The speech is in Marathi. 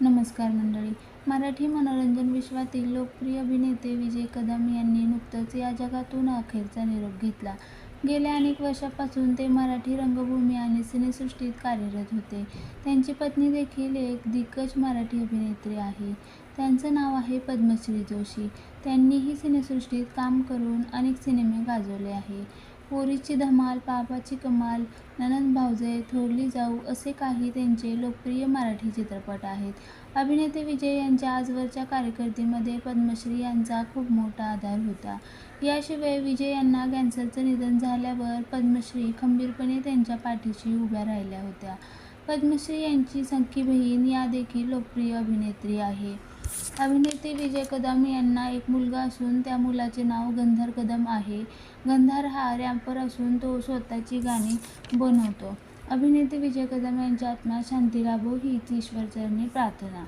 नमस्कार मंडळी. मराठी मनोरंजन विश्वातील लोकप्रिय अभिनेते विजय कदम यांनी नुकतंच या जगातून अखेरचा निरोप घेतला. गेल्या अनेक वर्षापासून ते मराठी रंगभूमी आणि सिनेसृष्टीत कार्यरत होते. त्यांची पत्नी देखील एक दिग्गज मराठी अभिनेत्री आहे. त्यांचं नाव आहे पद्मश्री जोशी. त्यांनीही सिनेसृष्टीत काम करून अनेक सिनेमे गाजवले आहे. पोरीची धमाल बाबाची कमाल ननंद भाऊजे थोरली जाऊ असे काही त्यांचे लोकप्रिय मराठी चित्रपट आहेत. अभिनेते विजय यांच्या आजवरच्या कारकिर्दीमध्ये पद्मश्री यांचा खूप मोठा आधार होता. याशिवाय विजय यांना कॅन्सरचं निधन झाल्यावर पद्मश्री खंबीरपणे त्यांच्या पाठीशी उभ्या राहिल्या होत्या. पद्मश्री यांची सख्खी बहीण या देखील लोकप्रिय अभिनेत्री आहे. अभिनेते विजय कदम यांना एक मुलगा असून त्या मुलाचे नाव गंधर कदम आहे. गंधर हा रॅपर असून तो स्वतःची गाणी बनवतो. अभिनेते विजय कदम यांच्या आत्मा शांती लाभो हीच ईश्वरचरणी प्रार्थना.